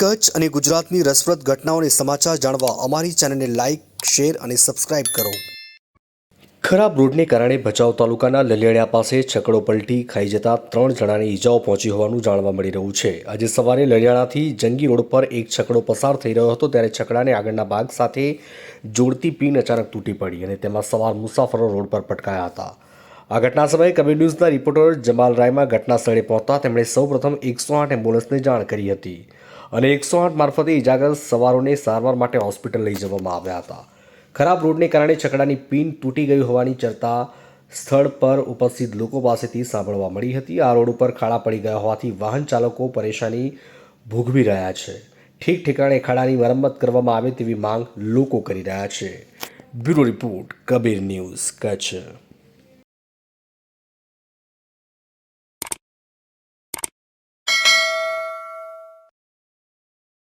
કચ્છ અને ગુજરાતની રસપ્રદ ઘટનાઓને સમાચાર જાણવા અમારી ચેનલને લાઇક શેર અને સબસ્ક્રાઇબ કરો. ખરાબ રોડને કારણે ભચાઉ તાલુકાના લલિયાળિયા પાસે છકડો પલટી ખાઈ જતા ત્રણ જણાને ઈજાઓ પહોંચી હોવાનું જાણવા મળી રહ્યું છે. આજે સવારે લલિયાળાથી જંગી રોડ પર એક છકડો પસાર થઈ રહ્યો હતો ત્યારે છકડાને આગળના ભાગ સાથે જોડતી પિન અચાનક તૂટી પડી અને તેમાં સવાર મુસાફરો રોડ પર પટકાયા હતા. આ ઘટના સમયે કબીર ન્યૂઝના રિપોર્ટર જમાલ રાયમાં ઘટના સ્થળે પહોંચતા તેમણે સૌપ્રથમ એકસો આઠ એમ્બ્યુલન્સને જાણ કરી હતી. અને એકસો આઠ મારફતે ઇજાગ્રસ્ત સવારોને સારવાર માટે હોસ્પિટલ લઈ જવામાં આવ્યા હતા. ખરાબ રોડને કારણે છકડાની પિન તૂટી ગઈ હોવાની ચર્ચા સ્થળ પર ઉપસ્થિત લોકો પાસેથી સાંભળવા મળી હતી. આ રોડ ઉપર ખાડા પડી ગયા હોવાથી વાહન ચાલકો પરેશાની ભોગવી રહ્યા છે. ઠીક ઠેકાણે ખાડાની મરમ્મત કરવામાં આવે તેવી માંગ લોકો કરી રહ્યા છે. Bureau report, Kabir news, Kutch.